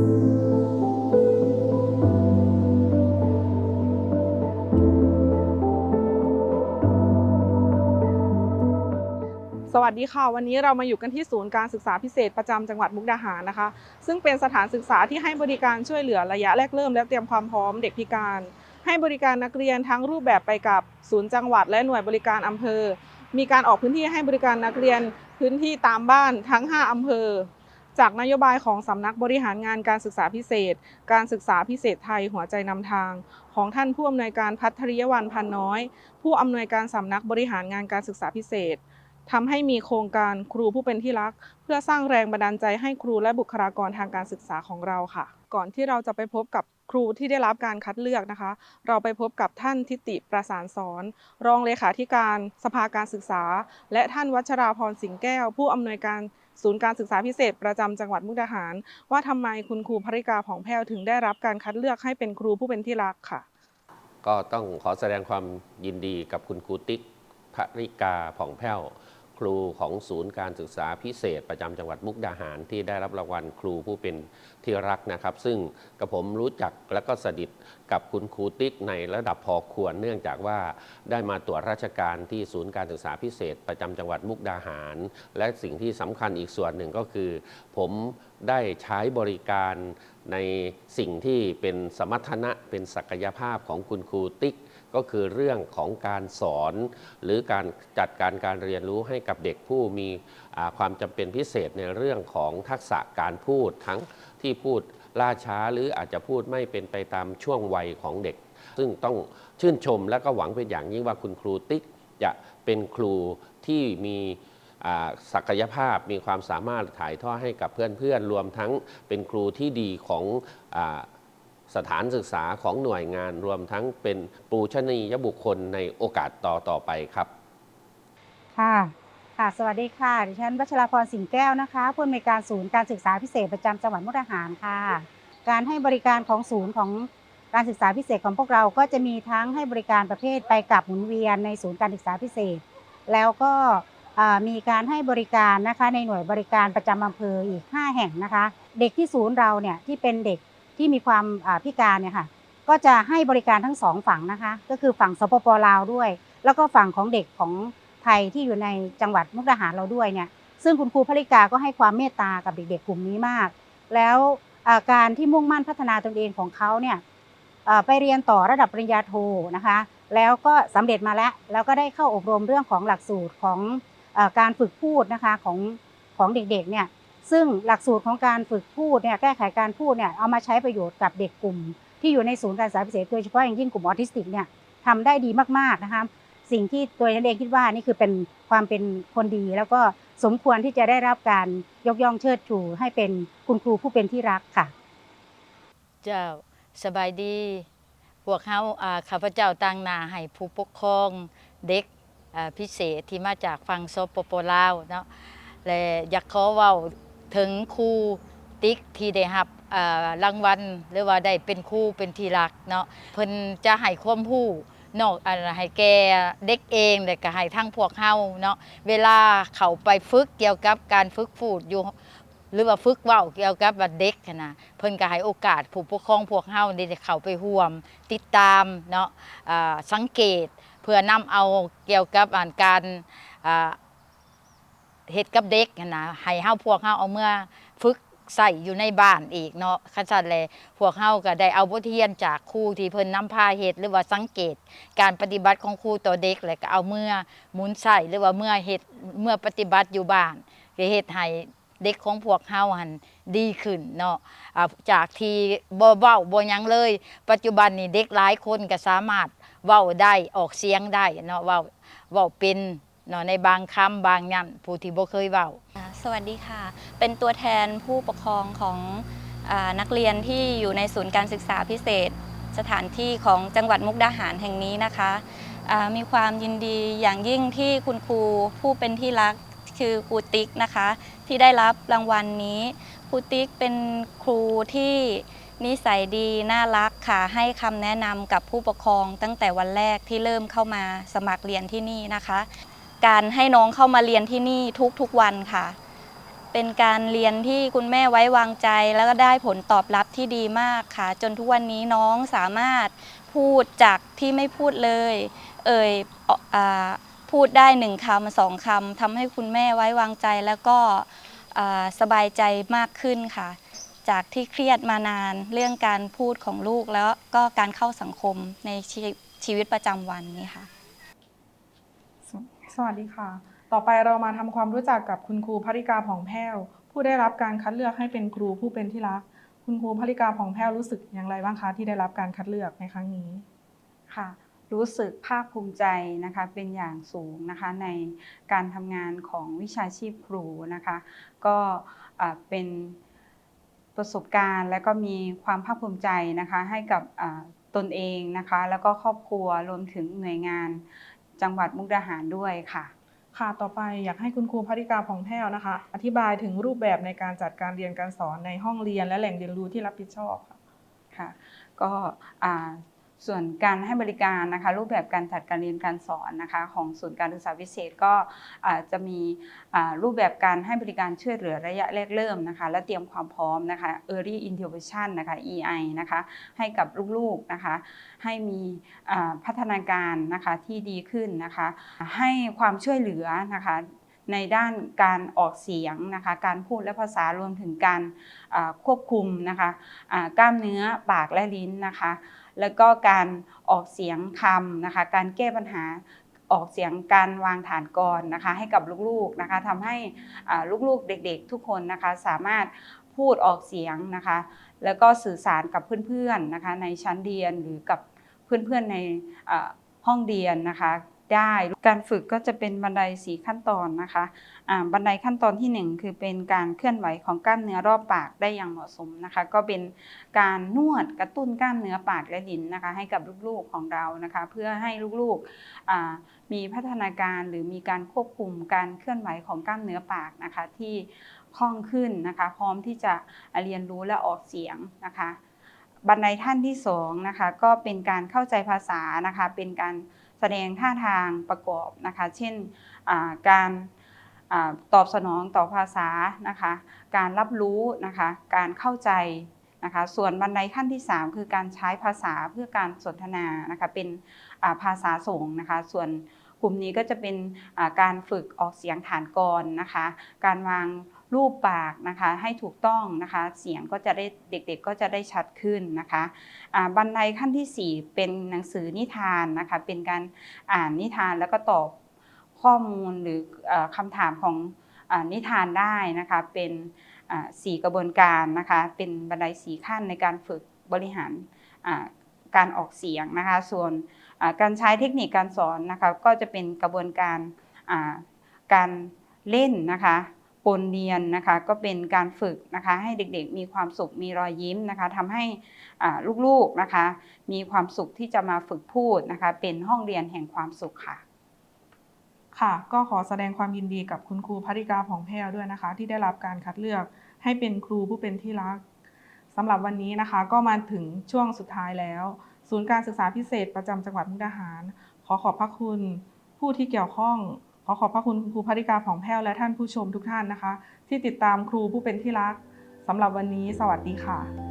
สวัสดีค่ะ วันนี้เรามาอยู่กันที่ศูนย์การศึกษาพิเศษประจำจังหวัดมุกดาหารนะคะ ซึ่งเป็นสถานศึกษาที่ให้บริการช่วยเหลือระยะแรกเริ่ม และเตรียมความพร้อมเด็กพิการ ให้บริการนักเรียนทั้งรูปแบบไปกับศูนย์จังหวัด และหน่วยบริการอำเภอ มีการออกพื้นที่ให้บริการนักเรียนพื้นที่ตามบ้านทั้ง 5อำเภอ จากนโยบายของสำนักบริหารงานการศึกษาพิเศษ การศึกษาพิเศษไทยหัวใจนำทาง ของท่านผู้อำนวยการพัทริยวันพันน้อย ผู้อำนวยการสำนักบริหารงานการศึกษาพิเศษทำให้มีโครงการครูผู้เป็นที่รัก เพื่อสร้างแรงบันดาลใจให้ครูและบุคลากรทางการศึกษาของเราค่ะ ก่อนที่เราจะไปพบกับครูที่ได้รับการคัดเลือกนะคะ เราไปพบกับท่านทิติประสานสอน รองเลขาธิการสภาการศึกษา และท่านวัชราพรสิงแก้ว ผู้อำนวยการ ศูนย์การศึกษาพิเศษประจำจังหวัดมุกดาหาร ว่าทำไมคุณครูภริกาผ่องแผ้วถึงได้รับการคัดเลือกให้เป็นครูผู้เป็นที่รักค่ะ ก็ต้องขอแสดงความยินดีกับคุณครูติ๊กภริกาผ่องแผ้ว ครูของศูนย์การศึกษาพิเศษ ประจำจังหวัดมุกดาหาร ที่ได้รับรางวัลครูผู้เป็นที่รักนะครับ ซึ่งกระผมรู้จักและก็สนิทกับคุณครูติ๊กในระดับพอควร เนื่องจากว่าได้มาตรวจราชการที่ศูนย์การศึกษาพิเศษ ประจำจังหวัดมุกดาหาร และสิ่งที่สำคัญอีกส่วนหนึ่งก็คือ ผมได้ใช้บริการในสิ่งที่เป็นสมรรถนะเป็นศักยภาพของคุณครูติ๊ก ก็คือเรื่องของการสอน หรือการจัดการการเรียนรู้ให้กับเด็กผู้มีความจำเป็นพิเศษในเรื่องของทักษะการพูดทั้งที่พูดล่าช้าหรืออาจจะพูดไม่เป็นไปตามช่วงวัยของเด็ก ซึ่งต้องชื่นชมและก็หวังเป็นอย่างยิ่งว่าคุณครูติ๊กจะเป็นครูที่มีศักยภาพมีความสามารถถ่ายทอดให้กับเพื่อนๆ รวมทั้งเป็นครูที่ดีของอ สถานศึกษาของหน่วยงานรวมทั้งเป็นปูชนียบุคคลในโอกาสต่อต่อไปครับ ค่ะ ค่ะ สวัสดีค่ะ ดิฉันวัชราพรสิงแก้วนะคะผู้อำนวยการศูนย์การศึกษาพิเศษประจำจังหวัดมุกดาหารค่ะ การให้บริการของศูนย์ของการศึกษาพิเศษของพวกเราก็จะมีทั้งให้บริการประเภทไปกลับหมุนเวียนในศูนย์การศึกษาพิเศษ แล้วก็มีการให้บริการนะคะในหน่วยบริการประจำอำเภออีก 5 แห่งนะคะ เด็กที่ศูนย์เราเนี่ยที่เป็นเด็ก ที่มีความพิการเนี่ยค่ะก็จะให้บริการทั้งสองฝั่งนะคะ ก็คือฝั่งสปปลาวด้วย แล้วก็ฝั่งของเด็กของไทยที่อยู่ในจังหวัดมุกดาหารเราด้วยเนี่ยซึ่งคุณครูภริกาก็ให้ความเมตตากับเด็กๆกลุ่มนี้มาก แล้วการที่มุ่งมั่นพัฒนาตนเองของเขาเนี่ยไปเรียนต่อระดับปริญญาโทนะคะ แล้วก็สำเร็จมาแล้วแล้วก็ได้เข้าอบรมเรื่องของหลักสูตรของอการฝึกพูดนะคะของของเด็กๆเนี่ย ซึ่งหลักสูตรของการฝึกพูดเนี่ยแก้ไขการพูดเนี่ยเอามาใช้ประโยชน์กับเด็กกลุ่ม ที่อยู่ในศูนย์การศึกษาพิเศษโดยเฉพาะอย่างยิ่งกลุ่มออทิสติกเนี่ยทำได้ดีมากๆนะคะสิ่งที่ตัวฉันเองคิดว่านี่คือเป็นความเป็นคนดี แล้วก็สมควรที่จะได้รับการยกย่องเชิดชูให้เป็นคุณครูผู้เป็นที่รักค่ะ เจ้าสบายดี พวกเขาข้าพเจ้าตั้งนาให้ผู้ปกครองเด็กพิเศษที่มาจากฝั่งสปโปลาวเนาะและอยากขอเว้า ถึงครูติ๊กที่ได้รับอ่ารางวัลหรือว่าได้เป็นครูเป็นที่รักเนาะเพิ่นจะให้ความรู้นอกอันให้แกเด็กเองและก็ให้ทั้งพวกเฮาเนาะเวลาเขาไปฝึกเกี่ยวกับการฝึกพูดอยู่หรือว่าฝึกเว้าเกี่ยวกับว่าเด็กนะเพิ่นก็ให้โอกาสผู้ปกครองพวกเฮาได้เข้าไปร่วม ติดตามเนาะอ่าสังเกตเพื่อนำเอาเกี่ยวกับการอ่า เฮ็ดกับเด็กนนะให้เฮาพวกเฮาเอาเมื่อฝึกใส่อยู่ในบ้านอีกเนาะคันซั่นแลพวกเฮาก็ได้เอาบทเรียนจากครูที่เพิ่นนำพาเฮ็ดหรือว่าสังเกต การปฏิบัติของครูต่อเด็กแล้วก็เอาเมื่อหมุนใส่หรือว่าเมื่อเฮ็ดเมื่อปฏิบัติอยู่บ้านก็เฮ็ดให้เด็กของพวกเฮาหันดีขึ้นเนาะจากที่บ่เว้าบ่หยังเลย ปัจจุบันนี้เด็กหลายคนก็สามารถเว้าได้ออกเสียงได้เนาะเว้าเว้าเป็น เนาะในบางคำบางยันผู้ที่บ่เคยเว้า อ่าสวัสดีค่ะ เป็นตัวแทนผู้ปกครองของอานักเรียนที่อยู่ในศูนย์การศึกษาพิเศษ สถานที่ของจังหวัดมุกดาหารแห่งนี้นะคะอ่ามีความยินดีอย่างยิ่งที่คุณครูผู้เป็นที่รักคือครูติ๊กนะคะ ที่ได้รับรางวัลนนี้ครูติ๊กเป็นครูที่นิสัยดีน่ารักค่ะให้คำแนะนำกับผู้ปกครองตั้งแต่วันแรกที่เริ่มเข้ามาสมัครเรียนที่นี่นะคะ การให้น้องเข้ามาเรียนที่นี่ทุกๆวันค่ะ เป็นการเรียนที่คุณแม่ไว้วางใจแล้วก็ได้ผลตอบรับที่ดีมากค่ะ จนทุกวันนี้น้องสามารถพูดจากที่ไม่พูดเลย เอ่ยออพูดได้หนึ่งคำสองคำทำให้คุณแม่ไว้วางใจแล้วก็สบายใจมากขึ้นค่ะ จากที่เครียดมานานเรื่องการพูดของลูกแล้วก็การเข้าสังคมในชีชีวิตประจำวันนี้ค่ะ สวัสดีค่ะ ต่อไปเรามาทำความรู้จักกับคุณครูภริกาผ่องแผ้ว ผู้ได้รับการคัดเลือกให้เป็นครูผู้เป็นที่รัก คุณครูภริกาผ่องแผ้วรู้สึกอย่างไรบ้างคะที่ได้รับการคัดเลือกในครั้งนี้ค่ะ รู้สึกภาคภูมิใจนะคะเป็นอย่างสูงนะคะในการทำงานของวิชาชีพครูนะคะ ก็เป็นประสบการณ์และก็มีความภาคภูมิใจนะคะให้กับตนเองนะคะ แล้วก็ครอบครัวรวมถึงหน่วยงาน จังหวัดมุกดาหารด้วยค่ะ ค่ะต่อไปอยากให้คุณครูภริกาผ่องแผ้วนะคะ อธิบายถึงรูปแบบในการจัดการเรียนการสอนในห้องเรียนและแหล่งเรียนรู้ที่รับผิดชอบค่ะค่ะก็อ่า ส่วนการให้บริการนะคะรูปแบบการจัดการเรียนการสอนนะคะของศูนย์การศึกษาพิเศษก็อาจะมีรูปแบบการให้บริการช่วยเหลือระยะแรกเริ่มนะคะและเตรียมความพร้อมนะคะ Early Intervention นะคะ EI นะคะให้กับลูกๆนะคะให้มีพัฒนาการนะคะที่ดีขึ้นนะคะให้ความช่วยเหลือนะคะในด้านการออกเสียงนะคะการพูดและภาษารวมถึงการควบคุมนะคะกล้ามเนื้อปากและลิ้นนะคะ แล้วก็การออกเสียงคำนะคะ การแก้ปัญหาออกเสียงการวางฐานกรนะคะ ให้กับลูกๆนะคะทำให้ลูกๆเด็กๆ ทุกคนนะคะสามารถพูดออกเสียงนะคะ แล้วก็สื่อสารกับเพื่อนๆนะคะในชั้นเรียนหรือกับเพื่อนๆในห้องเรียนนะคะ ได้ การฝึกก็จะเป็นบันไดสีขั้นตอนนะคะบันไดขั้นตอนที่หนึ่งคือเป็นการเคลื่อนไหวของกล้ามเนื้อรอบปากได้อย่างเหมาะสมนะคะ ก็เป็นการนวดกระตุ้นกล้ามเนื้อปากและลิ้นนะคะ ให้กับลูกๆของเรานะคะ เพื่อให้ลูกๆมีพัฒนาการหรือมีการควบคุมการเคลื่อนไหวของกล้ามเนื้อปากนะคะที่คล่องขึ้นนะคะ พร้อมที่จะเรียนรู้และออกเสียงนะคะบันไดท่านที่สองนะคะก็เป็นการเข้าใจภาษานะคะเป็นการ แสดงท่าทางประกอบนะคะ เช่นการตอบสนองต่อภาษานะคะ การรับรู้นะคะ การเข้าใจนะคะ ส่วนบันไดขั้นที่ 3 คือการใช้ภาษาเพื่อการสนทนานะคะ เป็นภาษาส่งนะคะ ส่วนกลุ่มนี้ก็จะเป็นการฝึกออกเสียงฐานกรนะคะ การวาง รูปปากนะคะให้ถูกต้องนะคะ เสียงก็จะได้เด็กๆก็จะได้ชัดขึ้นนะคะบันไดขั้นทีสี่ 4 เป็นหนังสือนิทานนะคะเป็นการอ่านนิทานแล้วก็ตอบข้อมูลหรือคำถามของนิทานได้นะคะเป็นสี่กระบวนการนะคะเป็นบันไดสีขั้นในการฝึกบริหารการออกเสียงนะคะ ส่วนการใช้เทคนิคการสอนนะคะก็จะเป็นกระบวนการการเล่นนะคะ นเรียนนะคะก็เป็นการฝึกนะคะให้เด็กๆ มีความสุขมีรอยยิ้มนะคะทำให้ลูกๆนะคะมีความสุขที่จะมาฝึกพูดนะคะเป็นห้องเรียนแห่งความสุขค่ะค่ะ ก็ขอแสดงความยินดีกับคุณครูภริกาผ่องแผ้วด้วยนะคะ ที่ได้รับการคัดเลือกให้เป็นครูผู้เป็นที่รักสำหรับวันนี้นะคะก็มาถึงช่วงสุดท้ายแล้ว ศูนย์การศึกษาพิเศษประจำจังหวัดมุกดาหาร ขอขอบพระคุณผู้ที่เกี่ยวข้อง อขอบพระคุณครูพริกาผ่องแผ้วและท่านผู้ชมทุกท่านนะคะ ที่ติดตามครูผู้เป็นที่รักสำหรับวันนี้ สวัสดีค่ะ